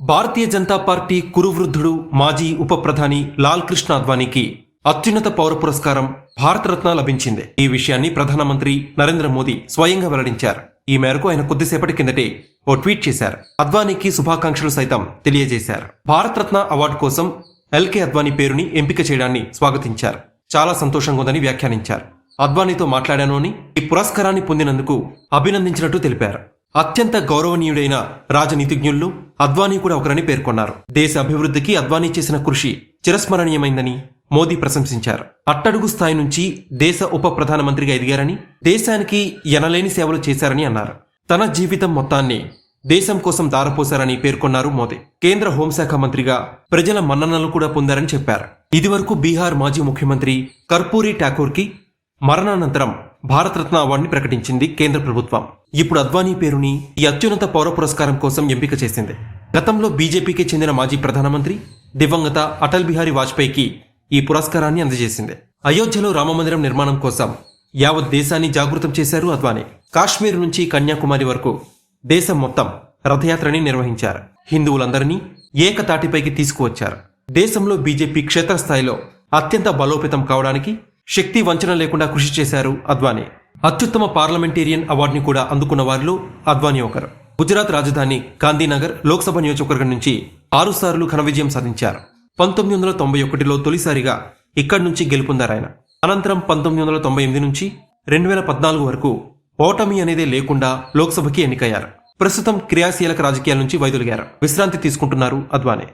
Bharatiya Janata party కురువృద్ధుడు మాజీ ఉప ప్రధాని లాల్ కృష్ణ అద్వానీకి అత్యున్నత పౌర పురస్కారం భారతరత్న లభించింది. ఈ విషయాన్ని ప్రధానమంత్రి నరేంద్ర మోదీ స్వయంగా వెల్లడించారు. ఈ మేరకు ఆయన కొద్దిసేపటి కిందటే ఓ ట్వీట్ చేశారు. అద్వానీకి శుభాకాంక్షలు సైతం తెలియజేశారు. భారతరత్న అవార్డు కోసం ఎల్కే అద్వానీ పేరుని ఎంపిక చేయడాన్ని స్వాగతించారు. చాలా సంతోషంగా ఉందని వ్యాఖ్యానించారు. అద్వానీతో మాట్లాడాను అని ఈ పురస్కారాన్ని పొందినందుకు అభినందించినట్టు తెలిపారు. అత్యంత గౌరవనీయుడైన రాజనీతిజ్ఞుల్లో అద్వానీ కూడా ఒకరని పేర్కొన్నారు. దేశ అభివృద్ధికి అద్వానీ చేసిన కృషి చిరస్మరణీయమైందని మోదీ ప్రశంసించారు. అట్టడుగు స్థాయి నుంచి దేశ ఉప ప్రధానమంత్రిగా ఎదిగారని దేశానికి ఎనలేని సేవలు చేశారని అన్నారు. తన జీవితం మొత్తాన్ని దేశం కోసం దారపోశారని పేర్కొన్నారు మోదీ. కేంద్ర హోంశాఖ మంత్రిగా ప్రజల మన్ననలు కూడా పొందారని చెప్పారు. ఇదివరకు బీహార్ మాజీ ముఖ్యమంత్రి కర్పూరి ఠాకూర్కి మరణానంతరం భారతరత్న అవార్డుని ప్రకటించింది కేంద్ర ప్రభుత్వం. ఇప్పుడు అద్వానీ పేరుని ఈ అత్యున్నత పౌర పురస్కారం కోసం ఎంపిక చేసింది. గతంలో బీజేపీకి చెందిన మాజీ ప్రధానమంత్రి దివంగత అటల్ బిహారీ వాజ్పేయికి ఈ పురస్కారాన్ని అందజేసింది. అయోధ్యలో రామమందిరం నిర్మాణం కోసం యావత్ దేశాన్ని జాగృతం చేశారు అద్వానీ. కాశ్మీర్ నుంచి కన్యాకుమారి వరకు దేశం మొత్తం రథయాత్రని నిర్వహించారు. హిందువులందరినీ ఏకతాటిపైకి తీసుకువచ్చారు. దేశంలో బీజేపీ క్షేత్రస్థాయిలో అత్యంత బలోపేతం కావడానికి శక్తి వంచన లేకుండా కృషి చేశారు అద్వానీ. అత్యుత్తమ పార్లమెంటేరియన్ అవార్డుని కూడా అందుకున్న వారిలో అద్వానీ ఒకరు. గుజరాత్ రాజధాని గాంధీనగర్ లోక్సభ నియోజకవర్గం నుంచి ఆరు సార్లు ఘన విజయం సాధించారు. పంతొమ్మిది వందల తొంభై ఒకటిలో తొలిసారిగా ఇక్కడి నుంచి గెలుపొందారు ఆయన అనంతరం పంతొమ్మిది వందల తొంభై ఎనిమిది నుంచి రెండు వేల పద్నాలుగు వరకు ఓటమి అనేదే లేకుండా లోక్సభకి ఎన్నికయ్యారు. ప్రస్తుతం క్రియాశీలక రాజకీయాల నుంచి వైదొలిగారు. విశ్రాంతి తీసుకుంటున్నారు అద్వానీ.